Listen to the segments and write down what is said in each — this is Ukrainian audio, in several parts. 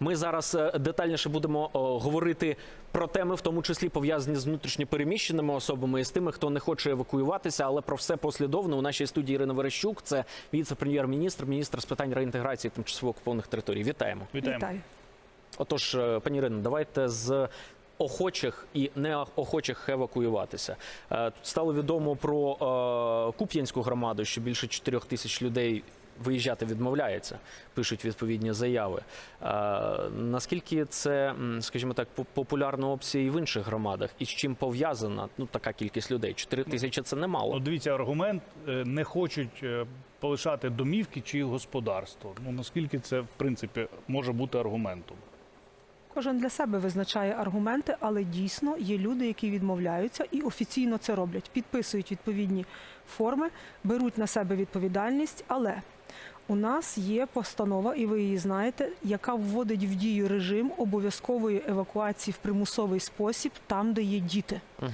Ми зараз е, детальніше будемо говорити про теми, в тому числі пов'язані з внутрішньопереміщеними особами і з тими, хто не хоче евакуюватися, але про все послідовно. У нашій студії Ірина Верещук, це віце-прем'єр-міністр, міністр з питань реінтеграції тимчасово окупованих територій. Вітаємо. Вітаємо. Вітаю. Отож, е, пані Ірино, давайте з охочих і неохочих евакуюватися. Е, Тут стало відомо про е, Куп'янську громаду, що більше 4 тисяч людей виїжджати відмовляється, пишуть відповідні заяви. Е, Наскільки це, скажімо так, по- популярна опція і в інших громадах, і з чим пов'язана ну, така кількість людей? 4 тисячі це немало. Ну, дивіться, аргумент е, не хочуть е, полишати домівки чи господарство. Ну наскільки це в принципі може бути аргументом? Кожен для себе визначає аргументи, але дійсно є люди, які відмовляються і офіційно це роблять, підписують відповідні форми, беруть на себе відповідальність. Але у нас є постанова, і ви її знаєте, яка вводить в дію режим обов'язкової евакуації в примусовий спосіб там, де є діти. Угу.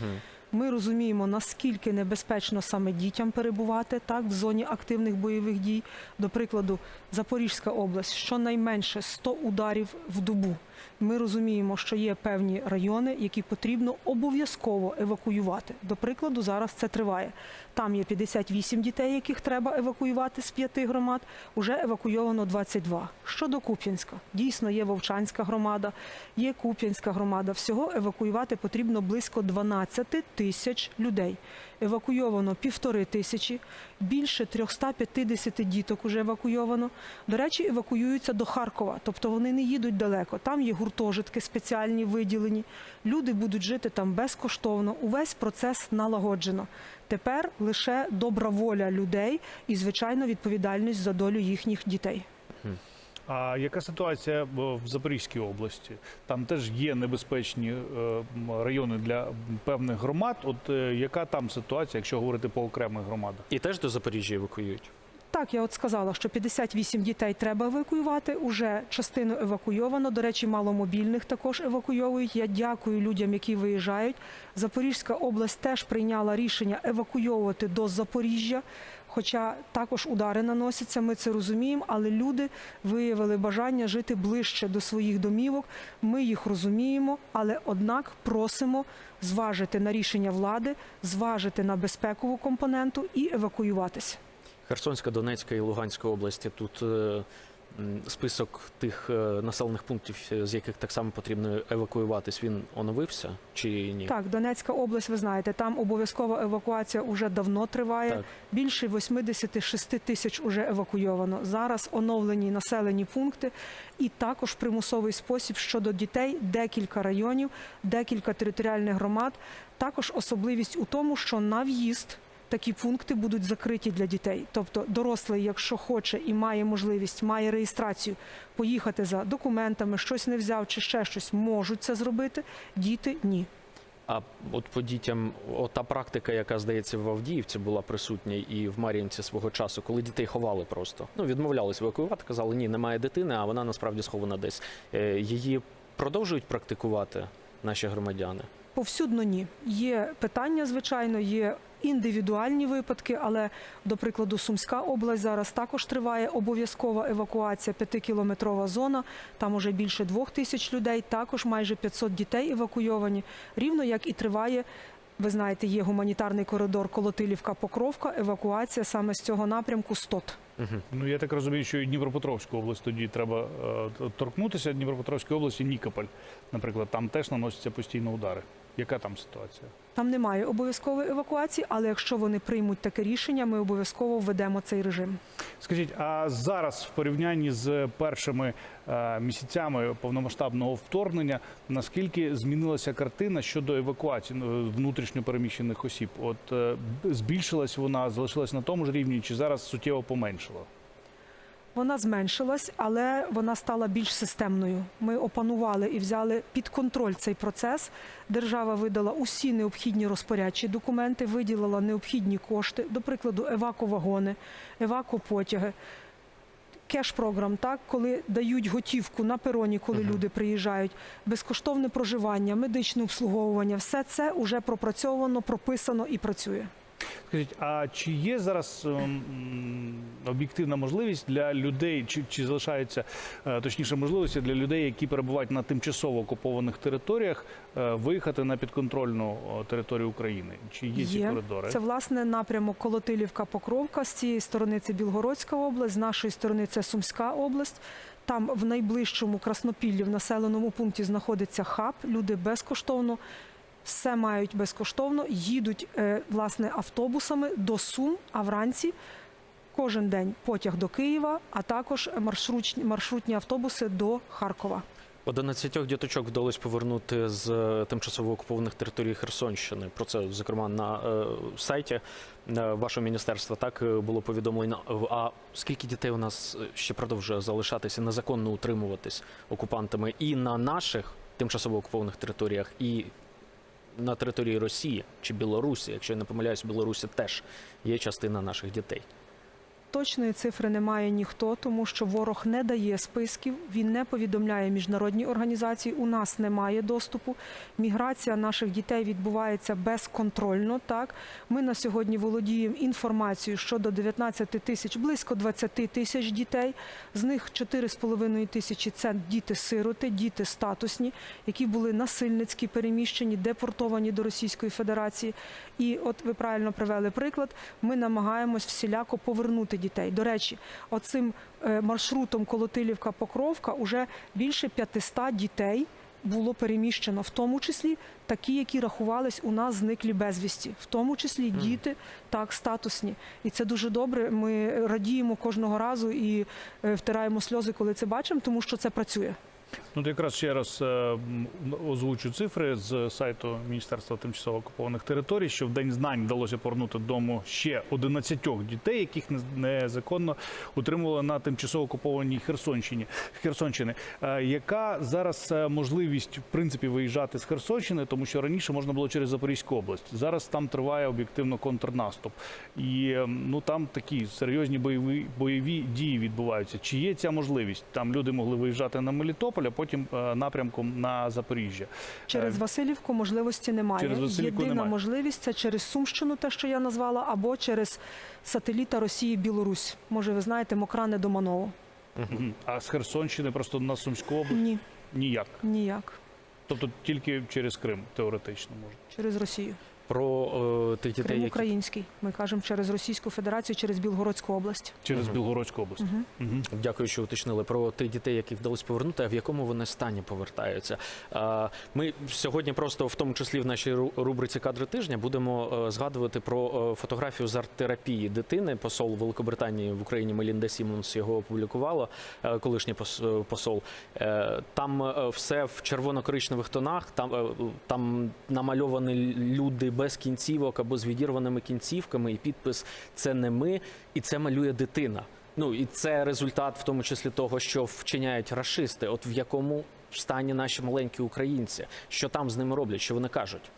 Ми розуміємо, наскільки небезпечно саме дітям перебувати так в зоні активних бойових дій. До прикладу, Запорізька область щонайменше 100 ударів в добу. Ми розуміємо, що є певні райони, які потрібно обов'язково евакуювати. До прикладу, зараз це триває. Там є 58 дітей, яких треба евакуювати з п'яти громад. Уже евакуйовано 22. Щодо Куп'янська, дійсно є Вовчанська громада, є Куп'янська громада. Всього евакуювати потрібно близько 12 тисяч людей. Евакуйовано півтори тисячі, більше 350 діток уже евакуйовано. До речі, евакуюються до Харкова, тобто вони не їдуть далеко. Там є гуртожитки спеціальні виділені. Люди будуть жити там безкоштовно. Увесь процес налагоджено. Тепер лише добра воля людей і, звичайно, відповідальність за долю їхніх дітей. А яка ситуація в в Запорізькій області? Там теж є небезпечні е, райони для певних громад. От е, яка там ситуація, якщо говорити по окремих громадах? І теж до Запоріжжя евакуюють. Так, я от сказала, що 58 дітей треба евакуювати. Уже частину евакуйовано. До речі, маломобільних також евакуйовують. Я дякую людям, які виїжджають. Запорізька область теж прийняла рішення евакуйовувати до Запоріжжя. Хоча також удари наносяться, ми це розуміємо, але люди виявили бажання жити ближче до своїх домівок. Ми їх розуміємо, але однак просимо зважити на рішення влади, зважити на безпекову компоненту і евакуюватися. Херсонська, Донецька і Луганська області. Тут е, список тих е, населених пунктів, е, з яких так само потрібно евакуюватись, він оновився чи ні? Так, Донецька область, ви знаєте, там обов'язкова евакуація вже давно триває. Так. Більше 86 тисяч уже евакуйовано. Зараз оновлені населені пункти і також примусовий спосіб щодо дітей декілька районів, декілька територіальних громад. Також особливість у тому, що на в'їзд такі пункти будуть закриті для дітей. Тобто дорослий, якщо хоче і має можливість, має реєстрацію, поїхати за документами, щось не взяв чи ще щось, можуть це зробити. Діти ні. А от по дітям, от та практика, яка здається в Авдіївці була присутня і в Мар'їнці свого часу, коли дітей ховали просто. Ну відмовлялись евакуювати, казали, ні, немає дитини, а вона насправді схована десь. Е, Її продовжують практикувати наші громадяни. Повсюдно ні. Є питання, звичайно, є індивідуальні випадки, але, до прикладу, Сумська область зараз також триває обов'язкова евакуація, п'ятикілометрова зона. Там уже більше двох тисяч людей, також майже 500 дітей евакуйовані. Рівно як і триває. Ви знаєте, є гуманітарний коридор Колотилівка-Покровка, евакуація саме з цього напрямку 100. Ну я так розумію, що і Дніпропетровську область тоді треба е, торкнутися. Дніпропетровської області Нікополь, наприклад, там теж наносяться постійно удари. Яка там ситуація? Там немає обов'язкової евакуації, але якщо вони приймуть таке рішення, ми обов'язково введемо цей режим. Скажіть, а зараз в порівнянні з першими е, місяцями повномасштабного вторгнення, наскільки змінилася картина щодо евакуації ну, внутрішньопереміщених осіб? От е, збільшилась вона, залишилась на тому ж рівні, чи зараз суттєво поменшила? Вона зменшилась, але вона стала більш системною. Ми опанували і взяли під контроль цей процес. Держава видала усі необхідні розпорядчі документи, виділила необхідні кошти, до прикладу, евакувагони, евакопотяги. Кеш-програм, так, коли дають готівку на пероні, коли люди приїжджають, безкоштовне проживання, медичне обслуговування, все це вже пропрацьовано, прописано і працює. Скажіть, а чи є зараз ем, об'єктивна можливість для людей, чи, чи залишається е, точніше можливості для людей, які перебувають на тимчасово окупованих територіях, е, виїхати на підконтрольну територію України? Чи є, ці коридори? Це власне напрямок Колотилівка Покровка. З цієї сторони це Білгородська область, з нашої сторони це Сумська область. Там в найближчому Краснопіллі в населеному пункті знаходиться хаб. Люди безкоштовно все мають безкоштовно, їдуть е, власне автобусами до Сум, а вранці кожен день потяг до Києва, а також маршрутні, маршрутні автобуси до Харкова. 11 діточок вдалося повернути з е, тимчасово окупованих територій Херсонщини. Про це, зокрема, на е, сайті е, вашого міністерства так було повідомлено. А скільки дітей у нас ще продовжує залишатися незаконно утримуватись окупантами і на наших тимчасово окупованих територіях, і на території Росії чи Білорусі, якщо я не помиляюсь, Білорусі теж є частина наших дітей. Точної цифри не має ніхто, тому що ворог не дає списків, він не повідомляє міжнародні організації. У нас немає доступу. Міграція наших дітей відбувається безконтрольно. Так ми на сьогодні володіємо інформацією щодо 19 тисяч, близько 20 тисяч дітей. З них 4,5 тисячі це діти-сироти, діти статусні, які були насильницькі переміщені, депортовані до Російської Федерації. І от ви правильно привели приклад. Ми намагаємось всіляко повернути дітей. До речі, оцим е, маршрутом Колотилівка-Покровка уже більше 500 дітей було переміщено, в тому числі такі, які рахувались у нас зниклі безвісті, в тому числі діти так статусні. І це дуже добре. Ми радіємо кожного разу і е, втираємо сльози, коли це бачимо, тому що це працює. Ну, якраз ще раз е, озвучу цифри з сайту Міністерства тимчасово окупованих територій, що в день знань вдалося повернути додому ще 11 дітей, яких незаконно утримували на тимчасово окупованій Херсонщині. Херсонщини. Е, Яка зараз е, можливість в принципі виїжджати з Херсонщини, тому що раніше можна було через Запорізьку область. Зараз там триває об'єктивно контрнаступ, і ну там такі серйозні бойові бойові дії відбуваються. Чи є ця можливість? Там люди могли виїжджати на Мелітополь, а потім е, напрямком на Запоріжжя. Через Е, Васильівку можливості немає. через Василівку Єдина немає. можливість це через Сумщину, те, що я назвала, або через сателіта Росії Білорусь. Може, ви знаєте, Мокране до Маново. А з Херсонщини просто на Сумську область Ні, ніяк. ніяк. Тобто тільки через Крим теоретично можна. Через Росію. Про е, тих дітей, Крим які український. Ми кажемо через Російську Федерацію, через Білгородську область. Через Мгм. Білгородську область. Мгм. Мгм. Дякую, що уточнили про тих дітей, яких вдалося повернути, а в якому вони стані повертаються. Е, Ми сьогодні просто, в тому числі в нашій рубриці кадри тижня, будемо е, згадувати про е, фотографію з арт-терапії дитини. Посол Великобританії в Україні Мелінда Сімонс його опублікувала, е, колишній пос- е, посол. Е, Там е, все в червоно-коричневих тонах. Там, е, там намальовані люди без кінцівок або з відірваними кінцівками, і підпис Це не ми, і це малює дитина. Ну і це результат, в тому числі того, що вчиняють рашисти. От в якому стані наші маленькі українці, що там з ними роблять, що вони кажуть.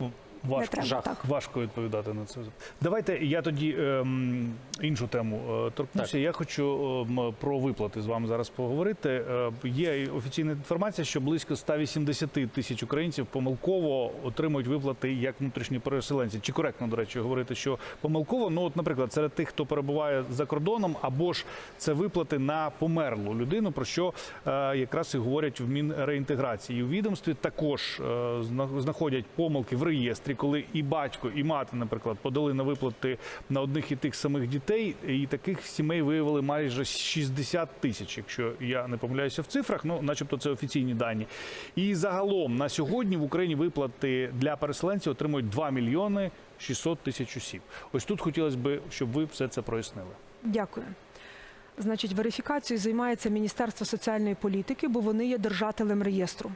Не Важко. треба жах. так. Важко відповідати на це. Давайте я тоді ем, іншу тему е, торкнуся. Так. Я хочу ем, про виплати з вами зараз поговорити. Е, є офіційна інформація, що близько 180 тисяч українців помилково отримують виплати як внутрішні переселенці. Чи коректно, до речі, говорити, що помилково? Ну, от, наприклад, серед тих, хто перебуває за кордоном, або ж це виплати на померлу людину, про що е, якраз і говорять в Мінреінтеграції. У відомстві також е, знаходять помилки в реєстрі, коли і батько, і мати, наприклад, подали на виплати на одних і тих самих дітей, і таких сімей виявили майже 60 тисяч, якщо я не помиляюся в цифрах, ну начебто це офіційні дані. І загалом на сьогодні в Україні виплати для переселенців отримують 2 мільйони 600 тисяч осіб. Ось тут хотілося б, щоб ви все це прояснили. Дякую. Значить, верифікацією займається Міністерство соціальної політики, бо вони є держателем реєстру.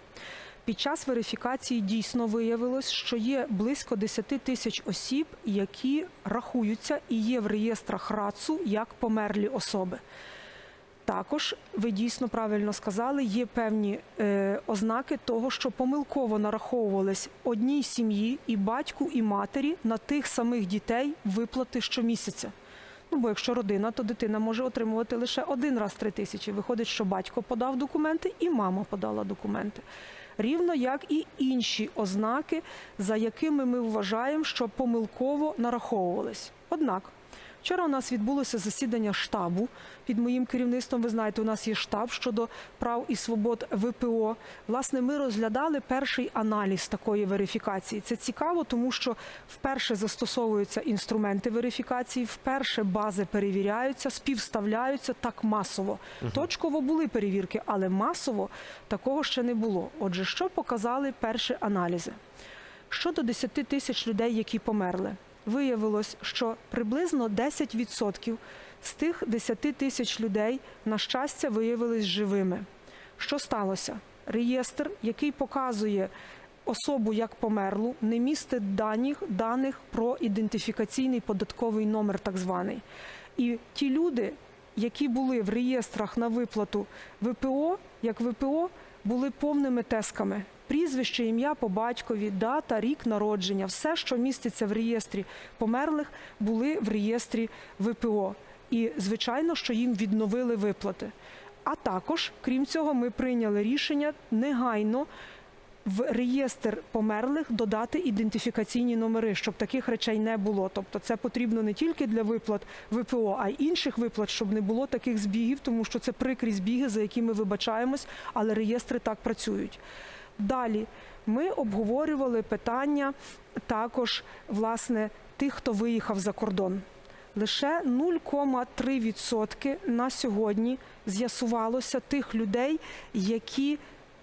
Під час верифікації дійсно виявилось, що є близько 10 тисяч осіб, які рахуються і є в реєстрах РАЦУ як померлі особи. Також ви дійсно правильно сказали, є певні е, ознаки того, що помилково нараховувались одній сім'ї і батьку, і матері на тих самих дітей виплати щомісяця. Ну бо якщо родина, то дитина може отримувати лише один раз 3 тисячі. Виходить, що батько подав документи і мама подала документи. Рівно як і інші ознаки, за якими ми вважаємо, що помилково нараховувались. Однак Вчора у нас відбулося засідання штабу під моїм керівництвом. Ви знаєте, у нас є штаб щодо прав і свобод ВПО. Власне, ми розглядали перший аналіз такої верифікації. Це цікаво, тому що вперше застосовуються інструменти верифікації, вперше бази перевіряються, співставляються так масово. Точково були перевірки, але масово такого ще не було. Отже, що показали перші аналізи? Щодо 10 тисяч людей, які померли, виявилось, що приблизно 10% з тих 10 тисяч людей, на щастя, виявились живими. Що сталося? Реєстр, який показує особу як померлу, не містить даних, даних про ідентифікаційний податковий номер, так званий. І ті люди, які були в реєстрах на виплату ВПО, як ВПО, були повними тесками. Прізвище, ім'я по батькові, дата, рік народження, все, що міститься в реєстрі померлих, були в реєстрі ВПО. І звичайно, що їм відновили виплати. А також, крім цього, ми прийняли рішення негайно в реєстр померлих додати ідентифікаційні номери, щоб таких речей не було. Тобто це потрібно не тільки для виплат ВПО, а й інших виплат, щоб не було таких збігів, тому що це прикрі збіги, за які ми вибачаємось, але реєстри так працюють. Далі ми обговорювали питання також власне тих, хто виїхав за кордон. Лише 0,3% на сьогодні з'ясувалося тих людей, які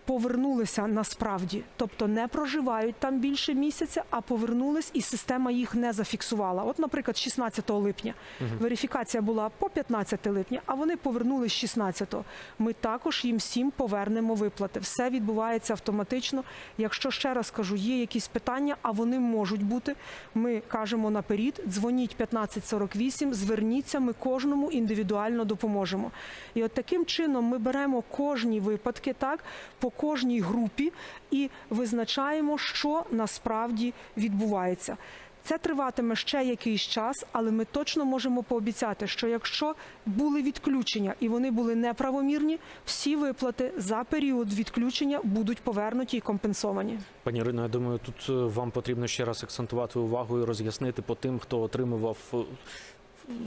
повернулися насправді, тобто не проживають там більше місяця, а повернулись, і система їх не зафіксувала. От, наприклад, 16 липня верифікація була по 15 липня, а вони повернулись 16. Ми також їм всім повернемо виплати. Все відбувається автоматично. Якщо ще раз кажу, є якісь питання, а вони можуть бути. Ми кажемо наперед, дзвоніть 1548, зверніться, ми кожному індивідуально допоможемо. І от таким чином ми беремо кожні випадки, так по кожній групі і визначаємо, що насправді відбувається. Це триватиме ще якийсь час, але ми точно можемо пообіцяти, що якщо були відключення і вони були неправомірні, всі виплати за період відключення будуть повернуті і компенсовані. Пані Ірино, я думаю, тут е, вам потрібно ще раз акцентувати увагу і роз'яснити по тим, хто отримував.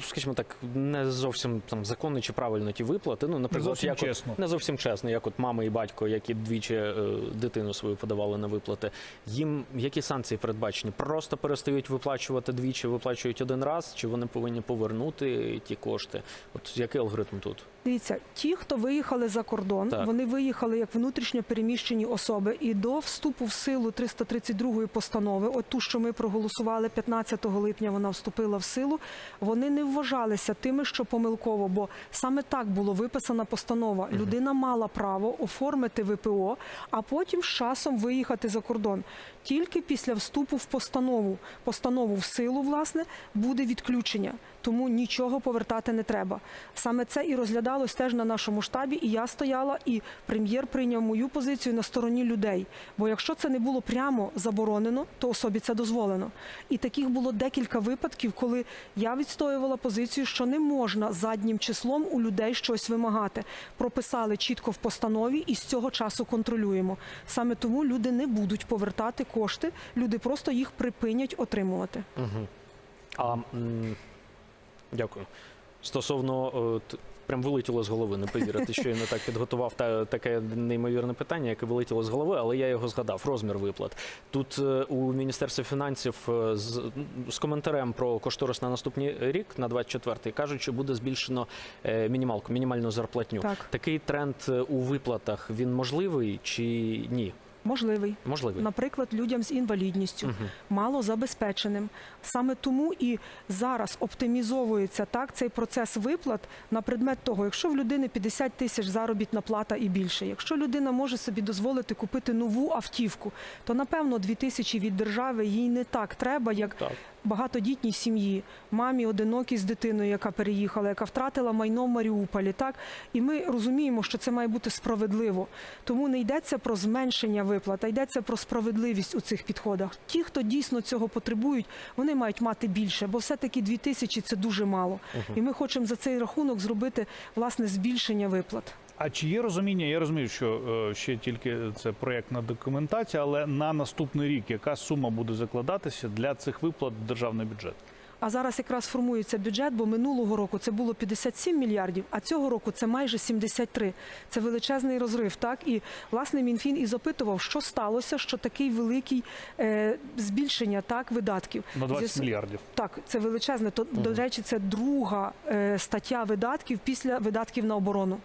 Скажімо так, не зовсім там законні чи правильно ті виплати. Ну, наприклад, зовсім як чесно. От, не зовсім чесно, як от мама і батько, які двічі е, дитину свою подавали на виплати. Їм які санкції передбачені? Просто перестають виплачувати двічі, виплачують один раз, чи вони повинні повернути ті кошти? От який алгоритм тут? Дивіться, ті, хто виїхали за кордон, Так. вони виїхали як внутрішньо переміщені особи, і до вступу в силу 332 постанови, от ту, що ми проголосували 15 липня, вона вступила в силу. Вони не вважалися тими, що помилково, бо саме так було виписана постанова. Людина мала право оформити ВПО, а потім з часом виїхати за кордон. Тільки після вступу в постанову, постанову в силу, власне, буде відключення. Тому нічого повертати не треба. Саме це і розглядалось теж на нашому штабі. І я стояла, і прем'єр прийняв мою позицію на стороні людей. Бо якщо це не було прямо заборонено, то особі це дозволено. І таких було декілька випадків, коли я відстоювала позицію, що не можна заднім числом у людей щось вимагати. Прописали чітко в постанові, і з цього часу контролюємо. Саме тому люди не будуть повертати кошти, люди просто їх припинять отримувати. Угу. А, м, дякую. Стосовно е, прям вилетіло з голови. Не повірите, що я не так підготував та таке неймовірне питання, яке вилетіло з голови, але я його згадав. Розмір виплат. Тут е, у міністерстві фінансів е, з, з коментарем про кошторис на наступний рік, на 24-й, кажуть, що буде збільшено е, мінімалку, мінімальну зарплатню. Так. Такий тренд у виплатах він можливий чи ні? Можливий. Можливий. Наприклад, людям з інвалідністю, малозабезпеченим. Саме тому і зараз оптимізовується так цей процес виплат на предмет того, якщо в людини 50 тисяч заробітна плата і більше, якщо людина може собі дозволити купити нову автівку, то напевно 2 тисячі від держави їй не так треба, як Так. Багатодітній сім'ї, мамі одинокій з дитиною, яка переїхала, яка втратила майно в Маріуполі. Так і ми розуміємо, що це має бути справедливо. Тому не йдеться про зменшення виплат, а йдеться про справедливість у цих підходах. Ті, хто дійсно цього потребують, вони мають мати більше, бо все-таки дві тисячі це дуже мало. І ми хочемо за цей рахунок зробити власне збільшення виплат. А чи є розуміння? Я розумію, що е, ще тільки це проєктна документація, але на наступний рік яка сума буде закладатися для цих виплат в державний бюджет? А зараз якраз формується бюджет, бо минулого року це було 57 мільярдів, а цього року це майже 73. Це величезний розрив. Так і власне Мінфін і запитував, що сталося, що такий великий е, збільшення так видатків. На 20 З'ясу- мільярдів. Так, це величезне. То до речі, це друга е, стаття видатків після видатків на оборону.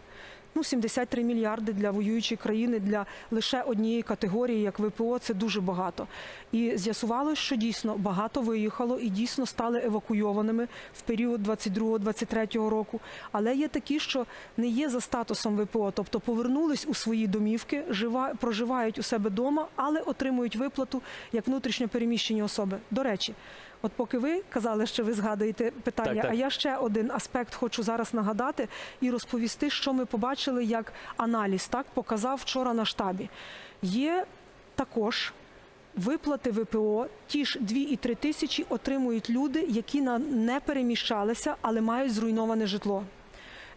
Ну, 73 мільярди для воюючої країни для лише однієї категорії, як ВПО, це дуже багато. І з'ясувалося, що дійсно багато виїхало і дійсно стали евакуйованими в період 22-23 року. Але є такі, що не є за статусом ВПО, тобто повернулись у свої домівки, жива, проживають у себе вдома, але отримують виплату як внутрішньо переміщені особи. До речі, от поки ви казали, що ви згадуєте питання, Так, так. а я ще один аспект хочу зараз нагадати і розповісти, що ми побачили як аналіз. Так показав вчора на штабі. Є також. Виплати ВПО, ті ж 2 і 3 тисячі отримують люди, які не переміщалися, але мають зруйноване житло.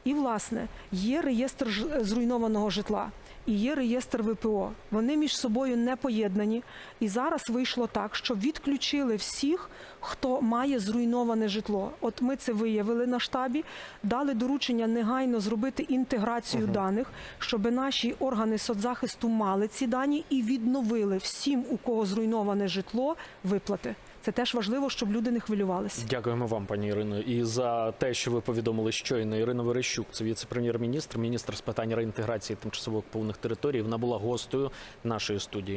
І, власне, є реєстр зруйнованого житла і є реєстр ВПО. Вони між собою не поєднані. І зараз вийшло так, що відключили всіх, хто має зруйноване житло. От ми це виявили на штабі, дали доручення негайно зробити інтеграцію даних, щоб наші органи соцзахисту мали ці дані і відновили всім, у кого зруйноване житло, виплати. Це теж важливо, щоб люди не хвилювалися. Дякуємо вам, пані Ірино, і за те, що ви повідомили щойно. Ірина Верещук, це віце-прем'єр-міністр, міністр з питань реінтеграції тимчасово окупованих територій. Вона була гостею нашої студії.